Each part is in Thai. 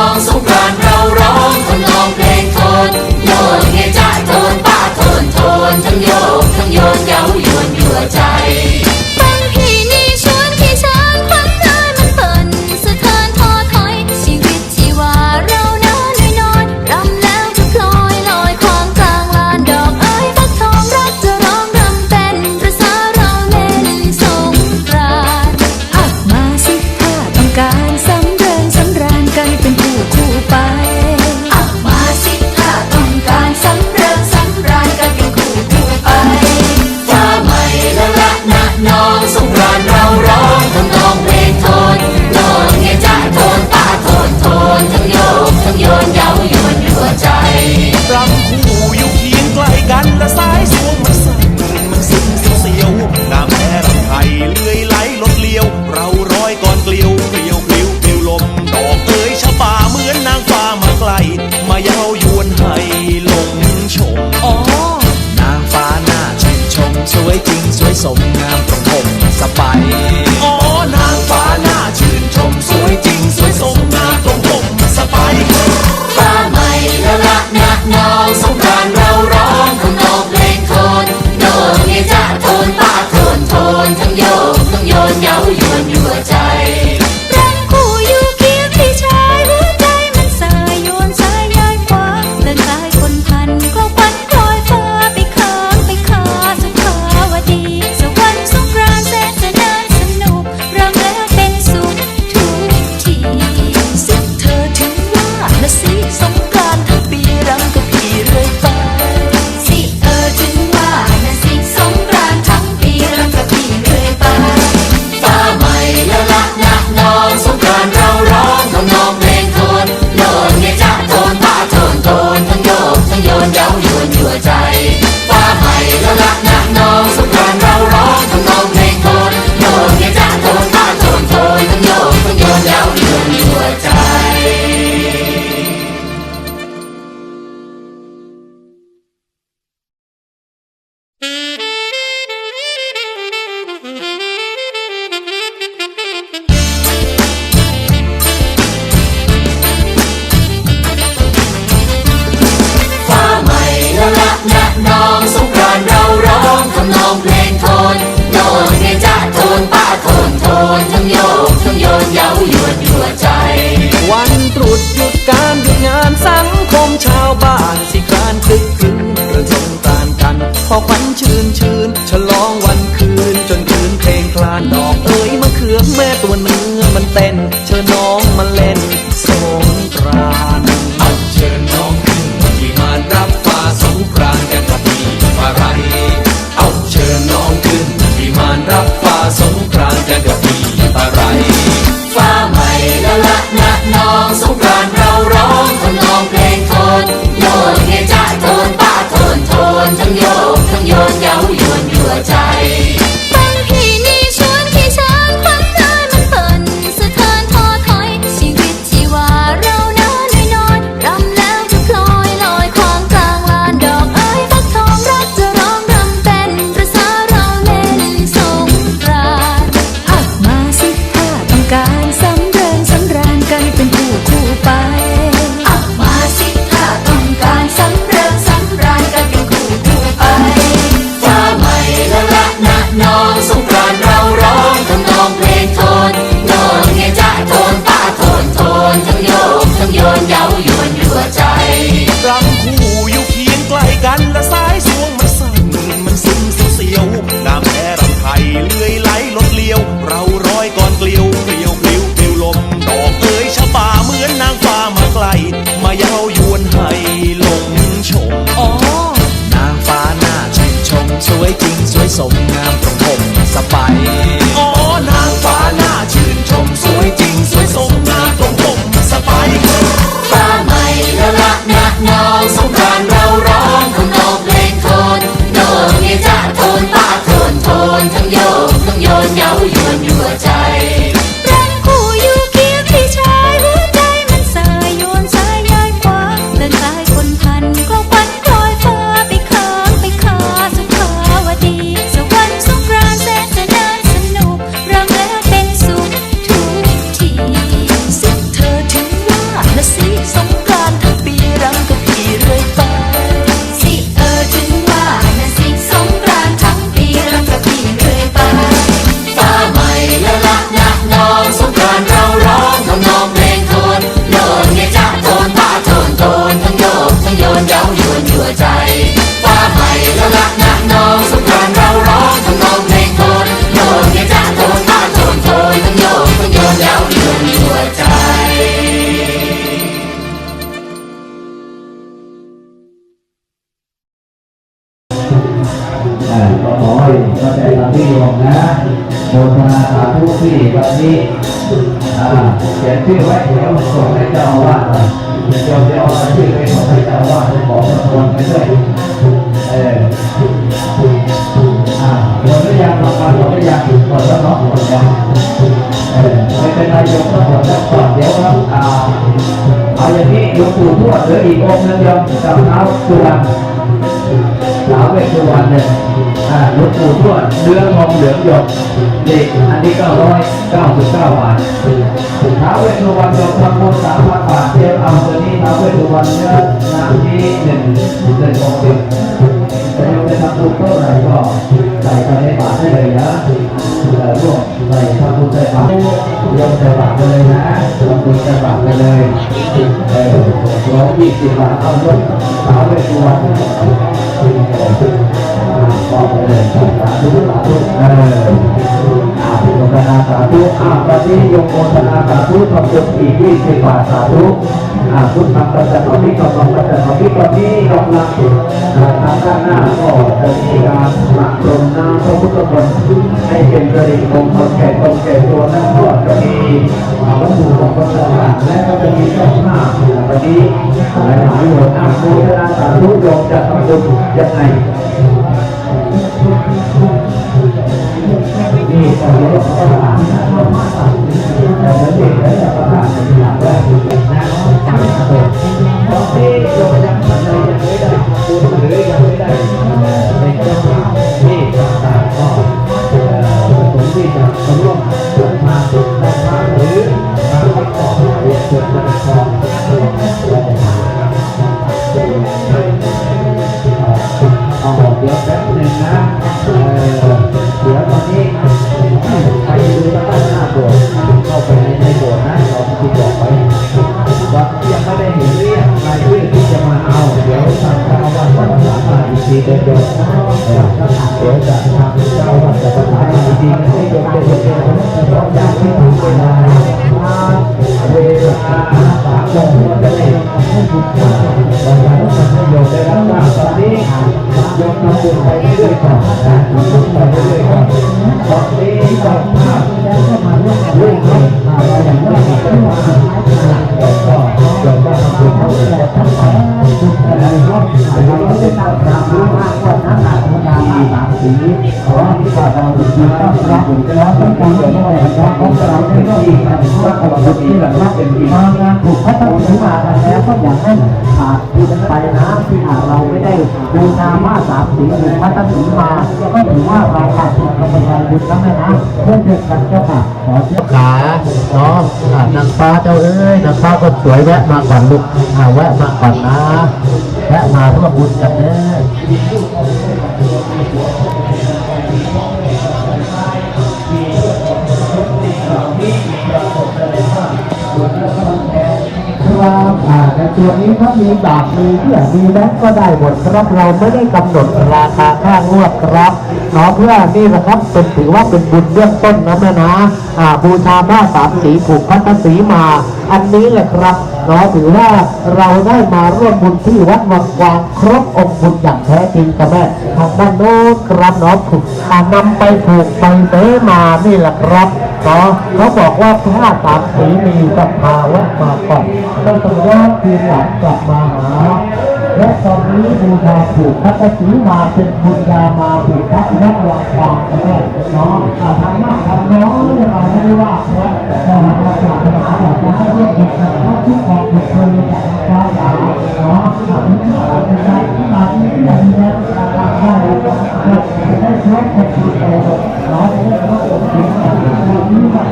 องสงกราน วันตรุษหยุดการหยุดงานสังคมชาวบ้านสิการคึกคืนเรื่องสงกรานกันพอควันชื้นชื้น เหลืออีกองค์นึงโยมกับเท้าสุวรรณท้าวเวสสุวรรณเนี่ยอ่าหลวงปู่ทวดเนื้อทองเหลืองหยดเด็กอันนี้ก็ร้อยเก้าสิบเก้าบาทท้าวเวสสุวรรณหยดทำบุญสามพันบาทเทียบเอาตัวนี้ท้าวเวสสุวรรณเนื้อน้ำนี้หนึ่งหนึ่งหกสิบจะยกไปทำบุญเท่าไหร่ก็ ส่ไปในบาทได้เลยนะเอ่อร่วมใส่ทำบุญใส่บาตรโยมใส่บาตรกันเลยนะทำบุญใส่บาตรกันเลยเออร้อยยี่สิบบาทเอาด้วยสาวเวสสุวรรณบอกไปเลยสาธุสาธุเออ อ่าโยมธนาสาธุอ่าตอนนี้โยมโมทนาสาธุทำบุญอีกยี่สิบบาทสาธุอาพุทธังปัจจัยพิกรรมปัจจัยพิกรรมนี้กำลังอ่าทางด้านหน้าก็จะมีการปรับปรุงน้ำพระพุทธมนต์ให้เป็นสิริมงคลแก่ตนแก่ตัวนั้นก็จะมีวัตถุมงคลต่างๆและก็จะมีเจ้าภาพวันนี้หลายหลายหน่วยอาโมทนาสาธุโยมจะทำบุญยังไง นี่ มาอีกทีเดินโยมเดี๋ยวจะทางเจ้าอาวาสจะประสานมาอีกทีให้โยมเป็นเป็นต้องย้ายที่ถูกเวลาเวลาสามโมงก็ได้วันนั้นให้โยมได้รับทราตอนนี้โยมทำบุญไปเรื่อยก่อนนะทำบุญไปเรื่อยๆก่อนตอนนี้ก็ภาพแล้วก็มาเรื่องเรื่องนี้มาอย่างนี้ก็มาแล้วก็โยมก็ทำบุญเท่าไหร่ก็ทำไปนะครับเราก็ได้ตั้งตาม สามสีขอที่ก่อนเราดีต้องรับแล้วต้องการจะได้รับของเราได้ดีนะว่าขอบคุณที่หลังรับเป็นดีมางานถูกพัฒนาขึ้นมาแล้วก็อยากให้ขาดที่ไปนะที่หากเราไม่ได้บูชามาสามสีหรือพัฒนามาก็ถือว่าเราขาดทุนกำลังบุญแล้วแม่นะเพื่อเพื่อนกันเจ้าค่ะขอเจ้าขาเนาะนางฟ้าเจ้าเอ้ยนางฟ้าก็สวยแวะมาก่อนลูกอ่าแวะมาก่อนนะแวะมาร่วมบุญกันเด้อ ครับอ่าในตัวนี้ถ้ามีบาทมีเพื่อมีแบงก์ก็ได้หมดครับเราไม่ได้กำหนดราคาค่างวดครับเนาะเพื่อนี่นะครับเป็นถือว่าเป็นบุญเบื้องต้นนะแม่นะอ่าบูชาผ้าสามสีผูกพัทสีมา อันนี้แหละครับเนาะถือว่าเราได้มาร่วมบุญที่วัดวังกวางครบองค์บุญอย่างแท้จริงกับแม่ทางด้านโน้นครับเนาะถูกอ่านำไปผูกไปเสมานี่แหละครับ เนาะเขาบอกว่าผ้าสามสีมีกับพาวะมาก่อนต้องต้องย้อนคืนหลังกลับมาหา และตอนนี้บูชาผูกพัทสีมาเป็นบุญญามาผูกพัทนักวางความกันแน่เนาะอ่าทำมากทำน้อยเราไม่ได้ว่าครับแต่เราจะทำให้เราจะให้เรื่องกิจกรรมทุกของทุกคนจากฟ้าสาวเนาะทำให้เราจะได้ที่มาที่อย่างนี้ได้ได้ได้ครบหมดทุกคนเนาะ นี้ว่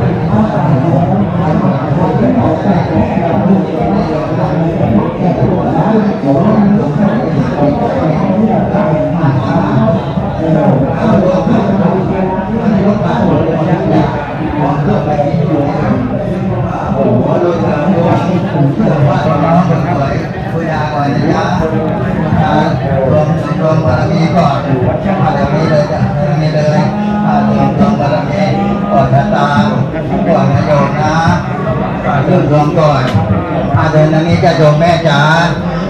มนะเรื่องรวมก่อนอาเดินทางนี้จะโยมแม่จ๋า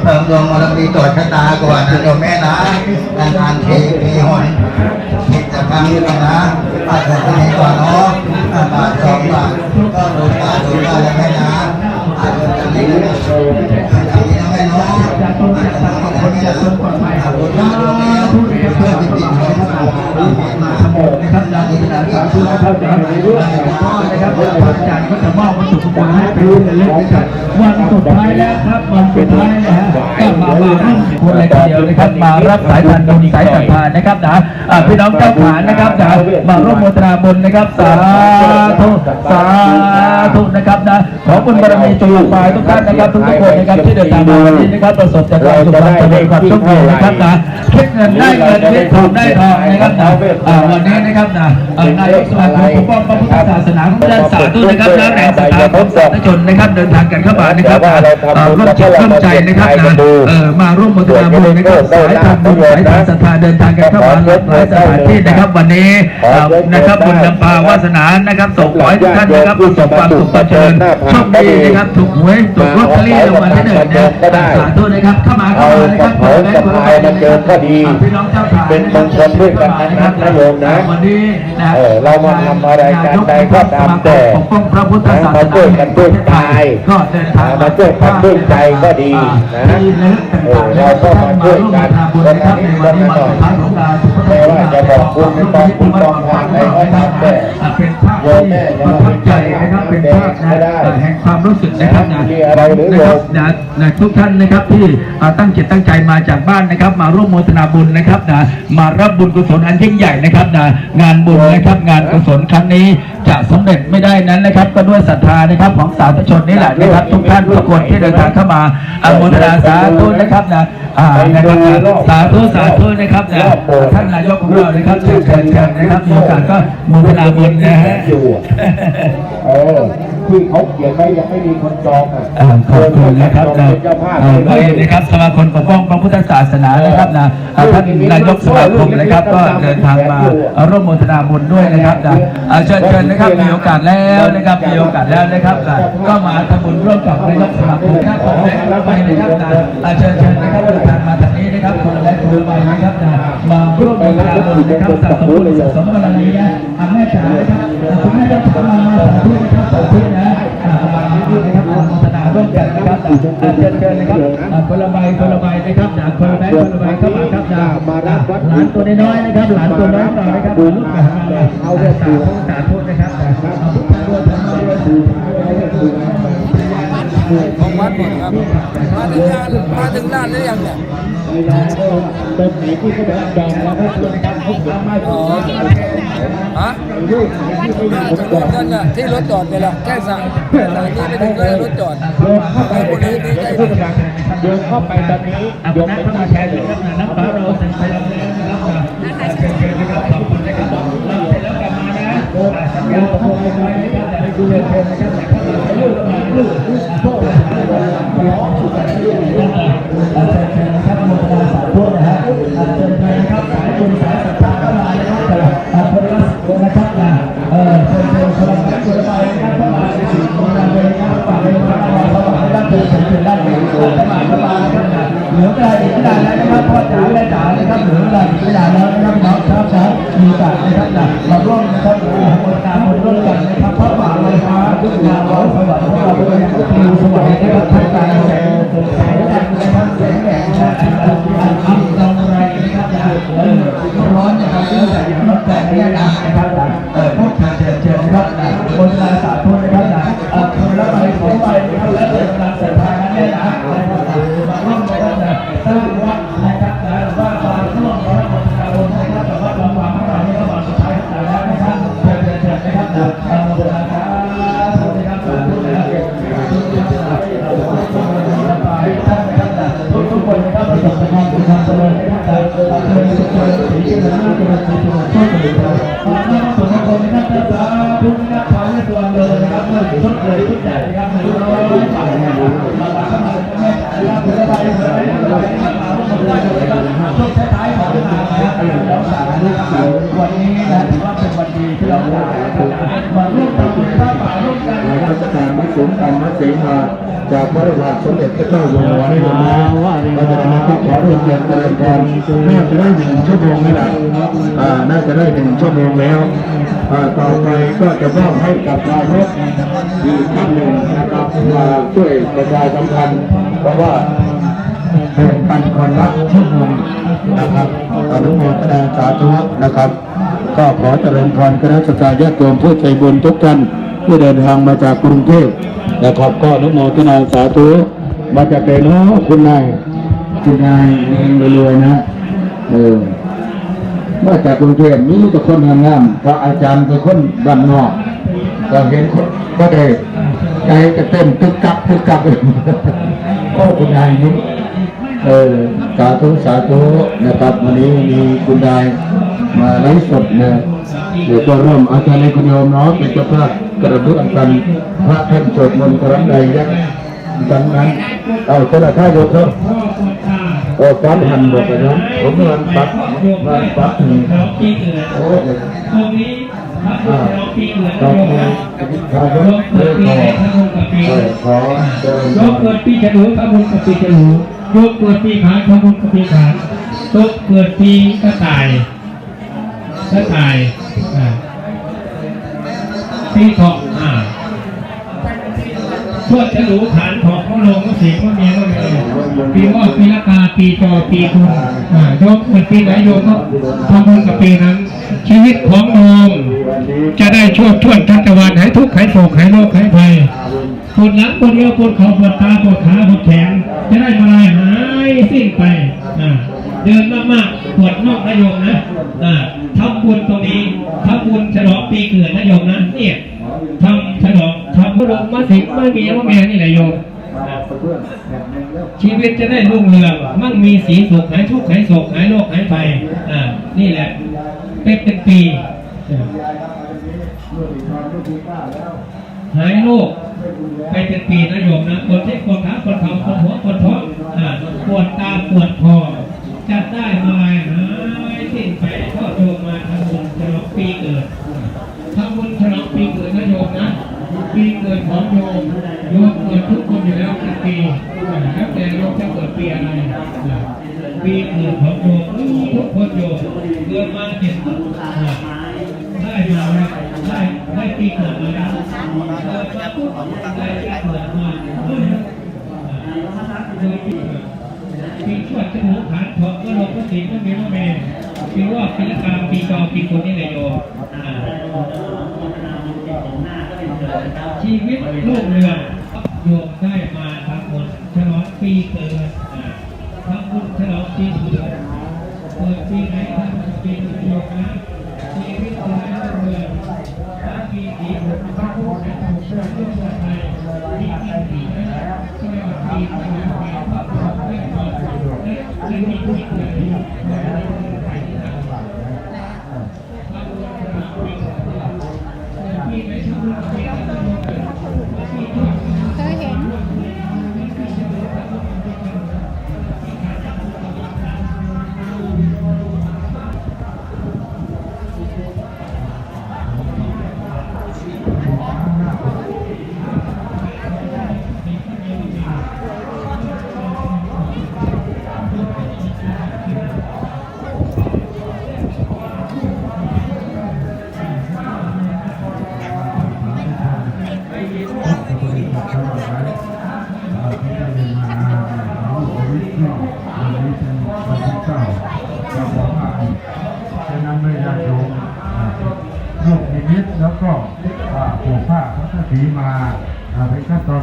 เติมดวงบารมีตรวจชะตาก่อนนะโยมแม่นะนานๆทีมีหนผิดจากครั้งนี้นะอาจจะมีก่อนเนาะบาทสองบาทก็ดูตาดูตาแล้วแม่นะอาจจะจะนี้นะอย่างนี้นะแม่เนาะอาจจะต้องอย่างนี้นะอาจจะต้องอย่างนี้นะเพื่อที่ติดไว้ทั้งหมด มาทั้งหมดนะครับอย่างนี้นะสาธุนะครับในเรื่องของนะครับพระอาจารย์ก็จะมอบวัตถุมงคลให้เป็นเล็กๆกันวันสุดท้ายแล้วครับวันสุดท้ายนะฮะก็มามาร่วมคนเลยทีเดียวนะครับมารับสายพันธุ์บุญสายศรัทธานะครับนะพี่น้องเจ้าขานนะครับนะมาร่วมโมทนาบุญนะครับสาธุสาธุนะครับนะขอบุญบารมีจงลงมาทุกท่านนะครับทุกคนนะครับที่เดินทางมาวันนี้นะครับประสบแต่ความสุขความเจริญความโชคดีนะครับนะคิดเงินได้เงินคิดทองได้ทองนะครับนะวันนี้นะครับนะอ่านายกสมาคมปกป้องพระพุทธศาสนาของท่านสาธุนะครับและแรงศรัทธาของสาธุชนนะครับเดินทางกันเข้ามานะครับนะอ่าร่วมจิตร่วมใจนะครับนะเออมาร่วมโมทนาบุญนะครับสายทำบุญสายทานศรัทธาเดินทางกันเข้ามาหลากหลายสถานที่นะครับวันนี้อ่านะครับบุญนำพาวาสนานะครับส่งขอให้ทุกท่านนะครับประสบความสุขความเจริญโชคดีนะครับถูกหวยถูกลอตเตอรี่รางวัลที่หนึ่งนะสาธุนะครับเข้ามาเข้ามานะครับเอาสะพายมาเจอก็ดีพี่น้องเจ้าขาเป็นมงคลด้วยกันทั้งนั้นนะโยมนะวันนี้นะเออเรามาทำอะไรกันใดก็ตามแต่ปกป้องพระพุทธศาสนามาช่วยกันด้วยกายก็เดินทางมาช่วยกันด้วยใจก็ดีนะที่ระลึกต่างๆเออเราก็มาช่วยกันมาร่วมทำบุญนะครับในวันนี้วันสุดท้ายของการทุกประเทศไม่ว่าจะบอกบุญในตอนบุญตอนทานใดก็ตามแต่เป็นภาพที่ประทับใจนะครับเป็นภาพนะแห่งความรู้สึกนะครับนะมีอะไรหรือนะโยครับมนะนะทุกท่านนะครับที่อ่าตั้งจิตตั้งใจมาจากบ้านนะครับ มาร่วมโมทนาบุญนะครับนะมารับบุญกุศลอันยิ่งใหญ่นะครับนะงานบุญนะครับงานกุศลครั้งนี้ จะสำเร็จไม่ได้นั้นนะครับ ก็ด้วยศรัทธานะครับของสาธุชนนี่แหละนะครับ ทุกท่านทุกคนที่เดินทางเข้ามาอนุโมทนาสาธุนะครับนะอ่านะครับนะสาธุสาธุนะครับนะท่านนายกของเรานะครับเชิญเชิญเชิญนะครับมีโอกาสก็โมทนาบุญนะฮะอยู่อะเออที่เขาเขียนไว้ยังไม่มีคนจองอะอ่าขอบคุณนะครับเชินะญเป็นเจ้าภาพเอ่อก็เองนะครับสมาคมปกป้องพระพุทธศาสนานะครับนะอ่าท่านนายกสมาคมนะครับ ก็เดินทางมาร่วมโมทนาบุญด้วยนะครับนะอ่าเชิญเชิญนะครับมีโอกาสแล้วนะครับมีโอกาสแล้วนะครับนะก็มาทำบุญร่วมกับนายกสมาคมนะครับขอแรงรับไปนะครับนะอ่าเชิญเชิญนะครับเดินทางมาทางนี้นะครับคนละแรงคนละใบนะครับนะมาร่วมโมทนาบุญนะครับสะสมบุญสะสมบารมีนะอ่าแม่จ๋านะครับอ่าคุณแม่ต้องมามาสาธุนะครับสาธุนะอ่ามานะครับมาโมทนาร่วมกันนะครับอ่าเชิญเชิญนะครับอ่าคนละใบคนละใบนะครับนะคนละแบงค์คนละใบเข้ามาครับนะหลานตัวน้อยๆนะครับหลานตัวน้อยของเรานะครับลูกหลานเราเอาเรื่องสาธุสาธุ ของวัดหมดครับ มาถึงงานมาถึงร้านหรือยังเนี่ยตรงไหนที่เขาแบบจองเราก็ควรนะครับทุกครั้งมาอ๋อฮะจะรถกันน่ะที่รถจอดไปละแค่สั่งแค่สั่งนี่ไปถึงก็รถจอดไปคนนี้ดีใจดีโยมเข้าไปตอนนี้โยมเป็นผู้แทนนะครับน้ำฟ้าเราเซ็นไปแล้วนะครับเชิญเชิญนะครับขอบคุณนะครับเราเสร็จแล้วกลับมานะสัญญาตกลงกันไว้นะครับแต่ให้ดูเชิญนะครับแต่ถ้าเลูกมาลูกโทษขอสุขภาพเชิญเชิญนะครับโมทนาเชิญเชิญนะครับสายบุญสายศรัทธาเข้ามานะครับคนละคนะนะเออเชิญเชิญคนละคนละไปนะครับเข้ามาในสิ่งของเลยนะครับระเราสว่างด้านเชิญเชิญด้านนี้เข้ามาเข้ามานะครับเหลือเวลาอีกไม่นานแล้วนะครับพ่อจ๋าแม่จ๋านะครับเหลือเวลาอีกไม่นานแล้วนะครับน้องครับนะมีโอกาสนะครับนะมาร่วมนะครับโอ้โหการบุญร่วมกัน ลอยฟ้าทุกงานร้อยสวรรค์ของเราเป็นอย่างปลิวสวรรค์นะครั ได้นะครับมาร่วมทรมกันนะครับกาสสุนารมัสเสมาจากพระราชสมเด็จพระเจ้าอยู่หัวในวันนี้ก็จะมาขอรียนเรียนเจริญพรน่าจะได้หนึ่งชั่วโมงนี่แหละอ่าน่าจะได้หนึ่งชั่วโมงแล้วอ่าต่อไปก็จะมอบให้กับนายกอีกท่านหนึ่งนะครับมาช่วยประชาสัมพันธ์เพราะว่าเป็นปันคนละชั่วโมงนะครับอนุโมทนาสาธุนะครับ ก็ขอเจริญพรคณะสัตยาญาติโยมผู้ใจบุญทุกท่าน ที่เดินทางมาจากกรุงเทพนะครับก็นุโมทนาสาธุมาจากไหนเนาะคุณนายคุณนายเองรวยๆนะเออมาจากกรุงเทพมีแต่คนงามๆพระอาจารย์เป็นคนบ้านนอก ก็เห็นคนก็ได้ใจจะเต้นตึกกักตึกกักก็คุณนายนี่เออสาธุสาธุนะครับวันนี้มีคุณนายมาไลฟ์สดนะเดี๋ยวก็เริ่มอาจารย์ในคุณโยมเนาะเป็นเจ้าภาพ กระดุกกันพระท่านสวดมนต์ครั้งใดยักดังนั้นเอาเจ้าหน้าที่ยกครับโอ้ฟันหันบอกกันนะผมมันปักมันปักโอ้ยตรงนี้พระพุทธเจ้าปีเกิดขอบนะคุณโยมนะขอบคุณโยมเกิดปีไหนพระพุทธกับปีเออขอเดินยมเกิดปีฉลูพระพุทธกับปีฉลูยมเกิดปีขานพระพุทธกับปีขานโยมเกิดปีกระต่ายกระต่ายอ่า ปีเถาะอ่าพวกฉลูฐานเถาะเขาลงเขาเสียงเขาเมียเขาเมียปีว่าปีละกาปีจอปีกุลอ่าโยมเกิดปีไหนโยมก็ทำบุญกับปีนั้น ชีวิตของโยมจะได้ช่วยช่วยทัตวันหายทุกข์หายโศกหายโรคหายภัยปวดหลังปวดเอวปวดเข่าปวดตาปวดขาปวดแขนจะได้มาลายหายสิ้นไปอ่า เดินมากๆปวดนอกนะโยมนะอ่าทำบุญตรงนี้ทำบุญฉลองปีเกิดนะโยมนะเนี่ยทำฉลองทำบุญมาสิงมาเมียมาแม่นี่แหละโยมชีวิตจะได้รุ่งเรืองมั่งมีสีสุขหายทุกข์หายโศกหายโรคหายภัยอ่านี่แหละเป็นเป็นปีหายโรคไปเป็นปีนะโยมนะปวดที่ปวดขาปวดเขาปวดหัวปวดท้องอ่าปวดตาปวดคอ จะได้มาหายสิ้นไปก็โยมมาทำบุญฉลองปีเกิดทำบุญฉลองปีเกิดนะโยมนะปีเกิดของโยมโยมเกิดทุกคนอยู่แล้วเป็นปีแล้วแต่โยมจะเกิดปีอะไรปีเกิดของโยมทุกคนโยมเกิดมาเจ็ดได้มาแล้วได้ได้ปีเกิดมาแล้วเกิดมาปุ๊บได้ปีเกิดมาโดย ปีชวดชวดจมูกขาถอดก็ลงก็สิงก็มีว่าแม่ปีว่าปีละกามปีจอปีคนนี่แหละโยมชีวิตลูกเรือโยมได้มาทำบุญฉลองปีเกิด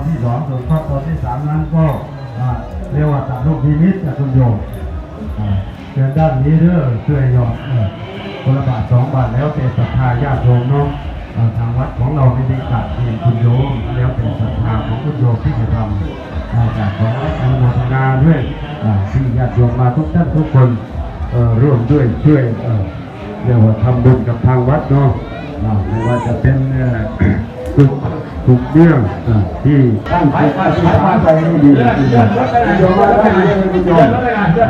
ที่สองส่วนขั้นตอนที่สามนั้นก็เรียกว่าตัดลูกนิมิตนะคุณโยมเชิญด้านนี้เด้อช่วยยอดเออคนละบาทสองบาทแล้วแต่ศรัทธาญาติโยมเนาะทางวัดของเราไม่ได้ขาดเพียงคุณโยมแล้วแต่ศรัทธาของคุณโยมที่จะทำอ่าแต่ขออนุโมทนาด้วยที่ญาติโยมมาทุกท่านทุกคนร่วมด้วยช่วยเรียกว่าทำบุญกับทางวัดเนาะไม่ว่าจะเป็น เอ่อกุศทุกเรื่องอ่ที่ตั้งใจว่าที่ตั้งใจให้ดีที่สุดโยมมได้เลยคุณโยม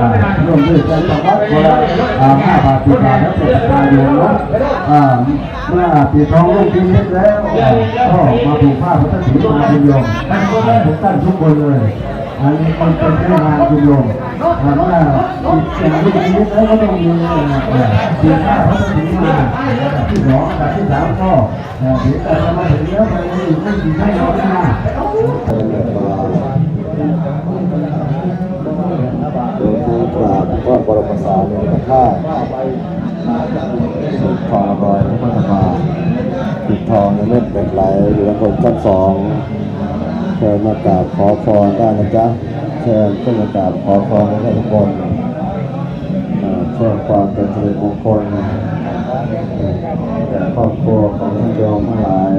อ่าร่วมด้วยกันกับวัดคนละอ่าห้าบาทสิบบาทแล้วเป็นทานโยมนะอ่าเมื่อปีทองลงทีนี้แล้วก็มาถูกผ้าพระศีมาคุณโยมทุกท่านทุกคนเลย อันนี้มันเป็นเรื่องงานคุณโยมถามว่าอีกสิ่งที่ชีวิตแล้วก็ต้องมีสีผ้าพระศีมาที่สองกับที่สามก็เดี๋ยวแต่มาถึงแล้วมันไม่ไม่ดีไม่ร้อนนะโดยทางกราบพระบรมสารีริกธาตุทองรอยพระพุทธบาทปิดทองในเม็ดเหล็กไหลอยู่บนคนชั้นสอง เชิญมากราบขอพรได้นะจ๊ะเชิญขึ้นมากราบขอพรได้ทุกคนเชิญความเป็นสิริมงคลแก่ครอบครัวของท่านโยมทั้งหลาย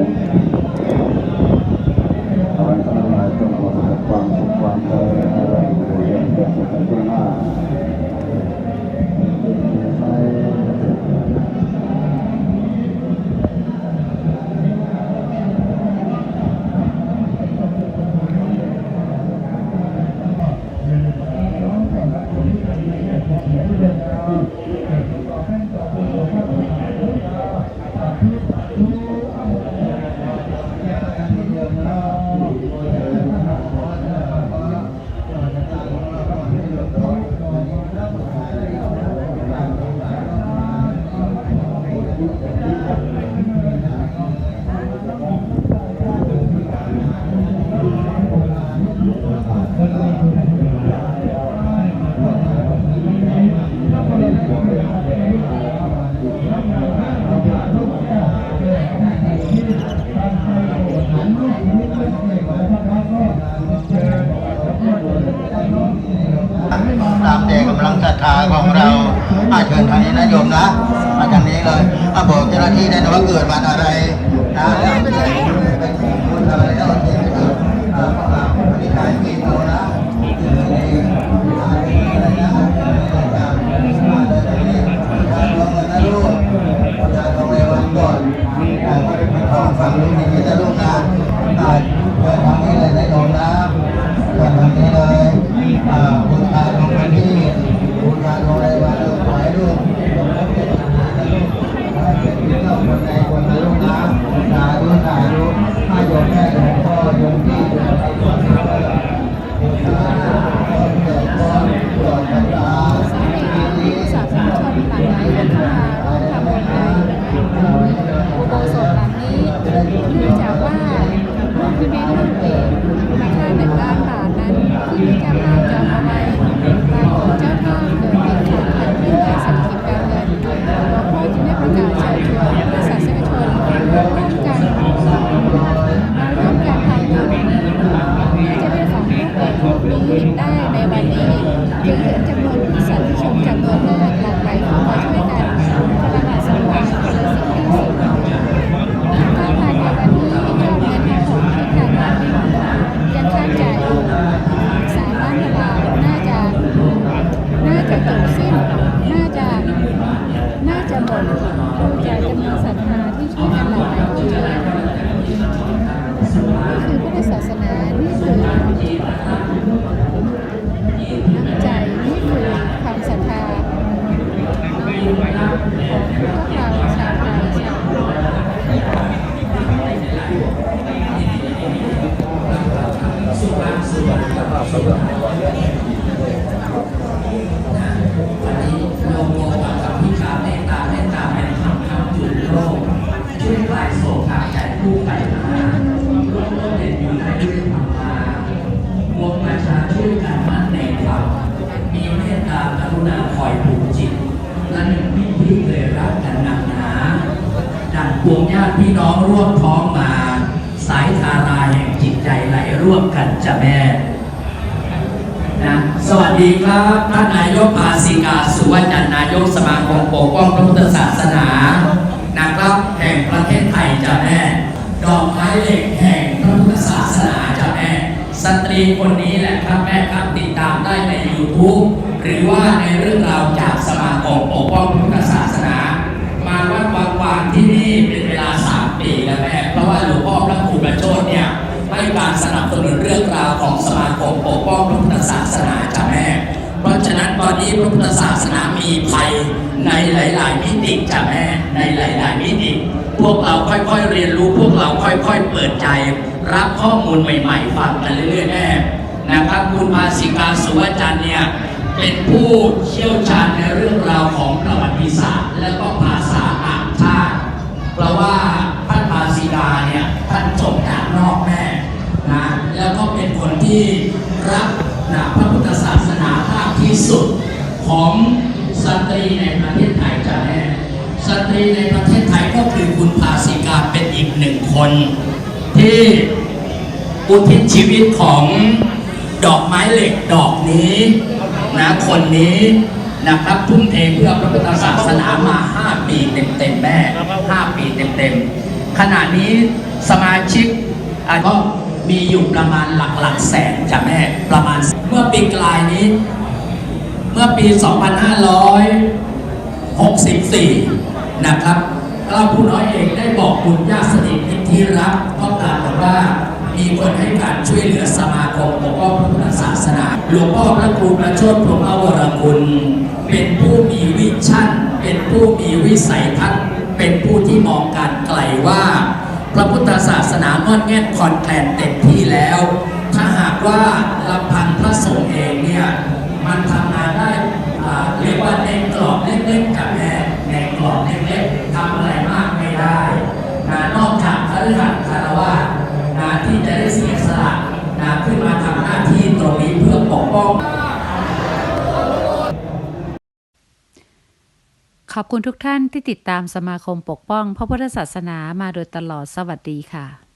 ธาของเราอาเชิญทางนี้นะโยมนะ มาทางนี้เลยอาบอกเจ้าหน้าที่ได้นะว่าเกิดวันอะไรนะ พวงญาติพี่น้องร่วมท้องมา สายทาราแห่งจิตใจไหลร่วมกันจะแม่นะสวัสดีครับท่านนายกภาสิกาสุวรรณนทร์นายกสมาคมปกป้องพระพุทธศาสนานะครับแห่งประเทศไทยจะแม่ดอกไม้เหล็กแห่งพระพุทธศาสนาจะแม่สตรีคนนี้แหละครับแม่ครับติดตามได้ใน YouTube หรือว่าในเรื่องราวจากสมาคมปกป้องพระพุทธศาสนา มาวัดวางวาง ที่นี่เป็นเวลา 3 ปีแล้วแม่เพราะว่าหลวงพ่อพระครูประโชดเนี่ยให้การสนับสนุนเรื่องราวของสมาคมปกป้องพระพุทธศาสนาจ้ะแม่ เพราะฉะนั้นตอนนี้พระพุทธศาสนามีภัยในหลาย ๆ มิติจ้ะแม่ในหลาย ๆ มิติ พวกเราค่อย ๆ เรียนรู้พวกเราค่อย ๆ เปิดใจ รับข้อมูลใหม่ ๆ ฟังกันเรื่อย ๆ แม่นะครับคุณภาสิกาสุวจันเนี่ยเป็นผู้เชี่ยวชาญในเรื่องราวของประวัติศาสตร์ และก็ภาษาต่างชาติ เพ ราะว่าท่านภาสิกาเนี่ยท่านจบจากนอกแม่นะแล้วก็เป็นคนที่รักนะพระพุทธศาสนามากที่สุดของสตรีในประเทศไทยจ้ะแม่สตรีในประเทศไทยก็คือคุณภาสิกาเป็นอีกหนึ่งคน ที่อุทิศชีวิตของดอกไม้เหล็กดอกนี้นะคนนี้ นะครับทุ่มเทเพื่อพระพุทธศาสนามา 5 ปีเต็มๆแม่ 5 ปีเต็มๆขณะนี้สมาชิกก็มีอยู่ประมาณหลักหลักๆแสนจ้ะแม่ประมาณเมื่อปีกลายนี้ เมื่อปี 2564 นะครับเราผู้น้อยเองได้บอกบุญญาติสนิทที่รักก็ปรากฏว่ามีคนให้การช่วยเหลือสมาคมปกป้องพระพุทธศาสนา หลวงพ่อพระครูประโชดพรหมวรคุณ เป็นผู้มีวิชั่น เป็นผู้มีวิสัยทัศน์ เป็นผู้ที่มองการไกลว่า พระพุทธศาสนางอนแง่นคอนแคลนเต็มที่แล้ว ถ้าหากว่าลำพังพระสงฆ์เองเนี่ยมันทำงานได้เรียกว่าในกรอบเล็กๆกับแม่ในกรอบเล็กๆทำอะไรมากไม่ได้นะนอกจากคฤหัสถ์คารวะนะที่จะได้เสียสละนะขึ้นมาทำหน้าที่ตรงนี้เพื่อปกป้อง อบคุณทุกท่านที่ติดตามสมาคมปกป้องพระพุทธศาสนามาโดยตลอดสวัสดีค่ะ